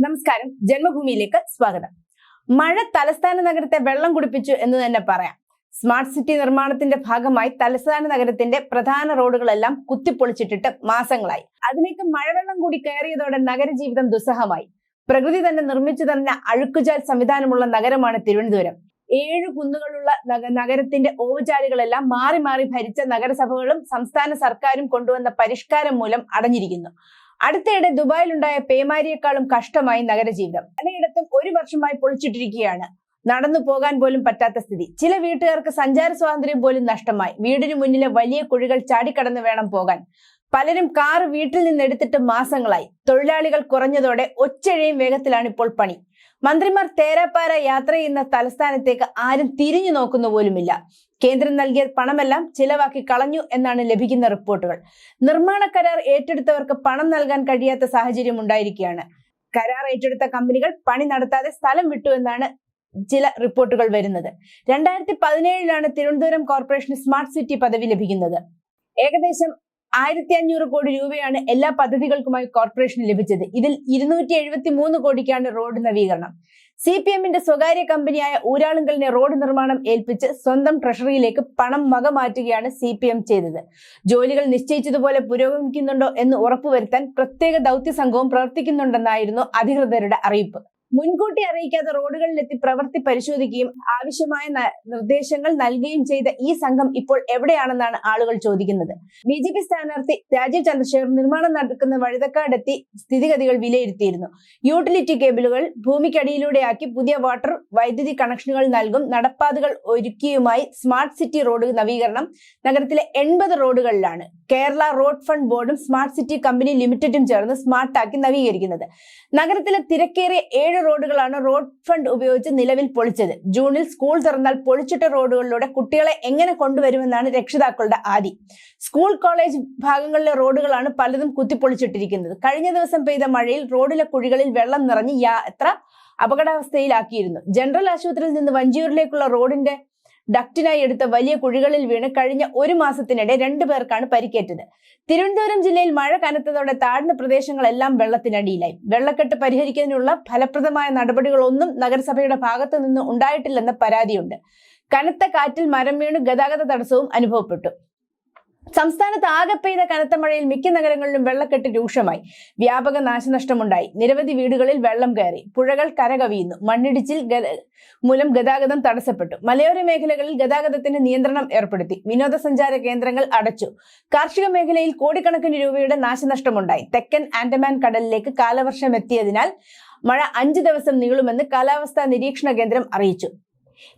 നമസ്കാരം. ജന്മഭൂമിയിലേക്ക് സ്വാഗതം. മഴ തലസ്ഥാന നഗരത്തെ വെള്ളം കുടിപ്പിച്ചു എന്ന് തന്നെ പറയാം. സ്മാർട്ട് സിറ്റി നിർമ്മാണത്തിന്റെ ഭാഗമായി തലസ്ഥാന നഗരത്തിന്റെ പ്രധാന റോഡുകളെല്ലാം കുത്തിപ്പൊളിച്ചിട്ടിട്ട് മാസങ്ങളായി. അതിലേക്ക് മഴവെള്ളം കൂടി കയറിയതോടെ നഗരജീവിതം ദുസ്സഹമായി. പ്രകൃതി തന്നെ നിർമ്മിച്ചു തന്ന അഴുക്കുചാൽ സംവിധാനമുള്ള നഗരമാണ് തിരുവനന്തപുരം. ഏഴ് കുന്നുകളുള്ള നഗ- നഗരത്തിന്റെ ഓവചാലുകളെല്ലാം മാറി മാറി ഭരിച്ച നഗരസഭകളും സംസ്ഥാന സർക്കാരും കൊണ്ടുവന്ന പരിഷ്കാരം മൂലം അടഞ്ഞിരിക്കുന്നു. അടുത്തിടെ ദുബായിലുണ്ടായ പേമാരിയേക്കാളും കഷ്ടമായി നഗരജീവിതം. പലയിടത്തും ഒരു വർഷമായി പൊളിച്ചിട്ടിരിക്കുകയാണ്. നടന്നു പോകാൻ പോലും പറ്റാത്ത സ്ഥിതി. ചില വീട്ടുകാർക്ക് സഞ്ചാര സ്വാതന്ത്ര്യം പോലും നഷ്ടമായി. വീടിനു മുന്നിലെ വലിയ കുഴികൾ ചാടിക്കടന്ന് വേണം പോകാൻ. പലരും കാർ വീട്ടിൽ നിന്ന് എടുത്തിട്ട് മാസങ്ങളായി. തൊഴിലാളികൾ കുറഞ്ഞതോടെ ഒച്ചഴിയും വേഗത്തിലാണ് ഇപ്പോൾ പണി. മന്ത്രിമാർ തേരാപ്പാര യാത്ര ചെയ്യുന്ന തലസ്ഥാനത്തേക്ക് ആരും തിരിഞ്ഞു നോക്കുന്ന പോലുമില്ല. കേന്ദ്രം നൽകിയ പണമെല്ലാം ചിലവാക്കി കളഞ്ഞു എന്നാണ് ലഭിക്കുന്ന റിപ്പോർട്ടുകൾ. നിർമ്മാണ കരാർ ഏറ്റെടുത്തവർക്ക് പണം നൽകാൻ കഴിയാത്ത സാഹചര്യം ഉണ്ടായിരിക്കുകയാണ്. കരാർ ഏറ്റെടുത്ത കമ്പനികൾ പണി നടത്താതെ സ്ഥലം വിട്ടു എന്നാണ് ചില റിപ്പോർട്ടുകൾ വരുന്നത്. രണ്ടായിരത്തി പതിനേഴിലാണ് തിരുവനന്തപുരം കോർപ്പറേഷന് സ്മാർട്ട് സിറ്റി പദവി ലഭിക്കുന്നത്. ഏകദേശം ആയിരത്തി അഞ്ഞൂറ് കോടി രൂപയാണ് എല്ലാ പദ്ധതികൾക്കുമായി കോർപ്പറേഷന് ലഭിച്ചത്. ഇതിൽ ഇരുന്നൂറ്റി എഴുപത്തി മൂന്ന് കോടിക്കാണ് റോഡ് നവീകരണം. സി പി എമ്മിന്റെ സ്വകാര്യ കമ്പനിയായ ഊരാളുങ്കലിനെ റോഡ് നിർമ്മാണം ഏൽപ്പിച്ച് സ്വന്തം ട്രഷറിയിലേക്ക് പണം വകമാറ്റുകയാണ് സി പി എം ചെയ്തത്. ജോലികൾ നിശ്ചയിച്ചതുപോലെ പുരോഗമിക്കുന്നുണ്ടോ എന്ന് ഉറപ്പുവരുത്താൻ പ്രത്യേക ദൗത്യ സംഘവും പ്രവർത്തിക്കുന്നുണ്ടെന്നായിരുന്നു അധികൃതരുടെ അറിയിപ്പ്. മുൻകൂട്ടി അറിയിക്കാതെ റോഡുകളിലെത്തി പ്രവൃത്തി പരിശോധിക്കുകയും ആവശ്യമായ നിർദ്ദേശങ്ങൾ നൽകുകയും ചെയ്ത ഈ സംഘം ഇപ്പോൾ എവിടെയാണെന്നാണ് ആളുകൾ ചോദിക്കുന്നത്. ബി ജെ പി സ്ഥാനാർത്ഥി രാജീവ് ചന്ദ്രശേഖർ നിർമ്മാണം നടക്കുന്ന വഴുതക്കാടെത്തി സ്ഥിതിഗതികൾ വിലയിരുത്തിയിരുന്നു. യൂട്ടിലിറ്റി കേബിളുകൾ ഭൂമിക്കടിയിലൂടെയാക്കി പുതിയ വാട്ടർ വൈദ്യുതി കണക്ഷനുകൾ നൽകും നടപ്പാതകൾ ഒരുക്കിയുമായി സ്മാർട്ട് സിറ്റി റോഡ് നവീകരണം നഗരത്തിലെ എൺപത് റോഡുകളിലാണ് കേരള റോഡ് ഫണ്ട് ബോർഡും സ്മാർട്ട് സിറ്റി കമ്പനി ലിമിറ്റഡും ചേർന്ന് സ്മാർട്ടാക്കി നവീകരിക്കുന്നത്. നഗരത്തിലെ തിരക്കേറിയ ഏഴ് റോഡുകളാണ് റോഡ് ഫണ്ട് ഉപയോഗിച്ച് നിലവിൽ പൊളിച്ചത്. ജൂണിൽ സ്കൂൾ തുറന്നാൽ പൊളിച്ചിട്ട റോഡുകളിലൂടെ കുട്ടികളെ എങ്ങനെ കൊണ്ടുവരുമെന്നാണ് രക്ഷിതാക്കളുടെ ആദി. സ്കൂൾ കോളേജ് ഭാഗങ്ങളിലെ റോഡുകളാണ് പലതും കുത്തിപ്പൊളിച്ചിട്ടിരിക്കുന്നത്. കഴിഞ്ഞ ദിവസം പെയ്ത മഴയിൽ റോഡിലെ കുഴികളിൽ വെള്ളം നിറഞ്ഞ് യാത്ര അപകടാവസ്ഥയിലാക്കിയിരുന്നു. ജനറൽ ആശുപത്രിയിൽ നിന്ന് വഞ്ചിയൂരിലേക്കുള്ള റോഡിന്റെ ഡക്റ്റിനായി എടുത്ത വലിയ കുഴികളിൽ വീണ് കഴിഞ്ഞ ഒരു മാസത്തിനിടെ രണ്ടു പേർക്കാണ് പരിക്കേറ്റത്. തിരുവനന്തപുരം ജില്ലയിൽ മഴ കനത്തതോടെ താഴ്ന്ന പ്രദേശങ്ങളെല്ലാം വെള്ളത്തിനടിയിലായി. വെള്ളക്കെട്ട് പരിഹരിക്കുന്നതിനുള്ള ഫലപ്രദമായ നടപടികളൊന്നും നഗരസഭയുടെ ഭാഗത്തു നിന്ന് ഉണ്ടായിട്ടില്ലെന്ന പരാതിയുണ്ട്. കനത്ത കാറ്റിൽ മരം വീണ് ഗതാഗത തടസ്സവും അനുഭവപ്പെട്ടു. സംസ്ഥാനത്ത് ആകെ പെയ്ത കനത്ത മഴയിൽ മിക്ക നഗരങ്ങളിലും വെള്ളക്കെട്ട് രൂക്ഷമായി. വ്യാപക നാശനഷ്ടമുണ്ടായി. നിരവധി വീടുകളിൽ വെള്ളം കയറി. പുഴകൾ കരകവിയുന്നു. മണ്ണിടിച്ചിൽ മൂലം ഗതാഗതം തടസ്സപ്പെട്ടു. മലയോര മേഖലകളിൽ ഗതാഗതത്തിന് നിയന്ത്രണം ഏർപ്പെടുത്തി. വിനോദസഞ്ചാര കേന്ദ്രങ്ങൾ അടച്ചു. കാർഷിക മേഖലയിൽ കോടിക്കണക്കിന് രൂപയുടെ നാശനഷ്ടമുണ്ടായി. തെക്കൻ ആൻഡമാൻ കടലിലേക്ക് കാലവർഷം എത്തിയതിനാൽ മഴ അഞ്ച് ദിവസം നീളുമെന്ന് കാലാവസ്ഥാ നിരീക്ഷണ കേന്ദ്രം അറിയിച്ചു.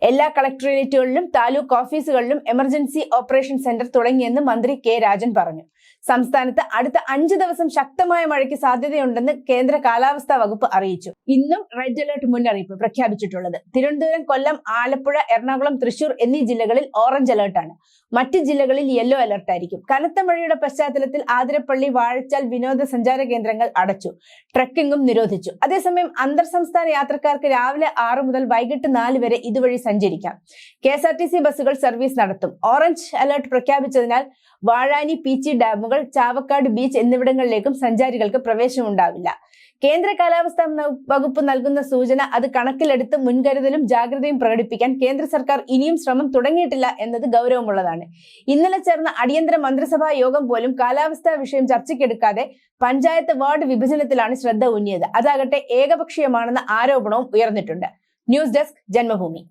എല്ലാ കളക്ടറേറ്റുകളിലും താലൂക്ക് ഓഫീസുകളിലും എമർജൻസി ഓപ്പറേഷൻ സെന്റർ തുടങ്ങിയെന്ന് മന്ത്രി കെ രാജൻ പറഞ്ഞു. സംസ്ഥാനത്ത് അടുത്ത അഞ്ചു ദിവസം ശക്തമായ മഴയ്ക്ക് സാധ്യതയുണ്ടെന്ന് കേന്ദ്ര കാലാവസ്ഥാ വകുപ്പ് അറിയിച്ചു. ഇന്നും റെഡ് അലർട്ട് മുന്നറിയിപ്പ് പ്രഖ്യാപിച്ചിട്ടുള്ളത്. തിരുവനന്തപുരം കൊല്ലം ആലപ്പുഴ എറണാകുളം തൃശൂർ എന്നീ ജില്ലകളിൽ ഓറഞ്ച് അലർട്ടാണ്. മറ്റ് ജില്ലകളിൽ യെല്ലോ അലർട്ട് ആയിരിക്കും കനത്ത മഴയുടെ പശ്ചാത്തലത്തിൽ ആതിരപ്പള്ളി വാഴച്ചാൽ വിനോദസഞ്ചാര കേന്ദ്രങ്ങൾ അടച്ചു. ട്രക്കിംഗും നിരോധിച്ചു. അതേസമയം അന്തർ സംസ്ഥാന യാത്രക്കാർക്ക് രാവിലെ ആറ് മുതൽ വൈകിട്ട് നാല് വരെ ഇതുവഴി സഞ്ചരിക്കാം. കെ ബസ്സുകൾ സർവീസ് നടത്തും. ഓറഞ്ച് അലർട്ട് പ്രഖ്യാപിച്ചതിനാൽ വാഴാനി പീച്ചി ഡാമുകൾ ചാവക്കാട് ബീച്ച് എന്നിവിടങ്ങളിലേക്കും സഞ്ചാരികൾക്ക് പ്രവേശനമുണ്ടാവില്ല കേന്ദ്ര കാലാവസ്ഥാ വകുപ്പ് നൽകുന്ന സൂചന അത് കണക്കിലെടുത്ത് മുൻകരുതലും ജാഗ്രതയും പ്രകടിപ്പിക്കാൻ കേന്ദ്ര സർക്കാർ ഇനിയും ശ്രമം തുടങ്ങിയിട്ടില്ല എന്നത് ഗൗരവമുള്ളതാണ്. ഇന്നലെ ചേർന്ന അടിയന്തര മന്ത്രിസഭാ യോഗം പോലും കാലാവസ്ഥാ വിഷയം ചർച്ചയ്ക്കെടുക്കാതെ പഞ്ചായത്ത് വാർഡ് വിഭജനത്തിലാണ് ശ്രദ്ധ ഊന്നിയത്. അതാകട്ടെ ഏകപക്ഷീയമാണെന്ന ആരോപണവും ഉയർന്നിട്ടുണ്ട്. News desk Janmabhumi.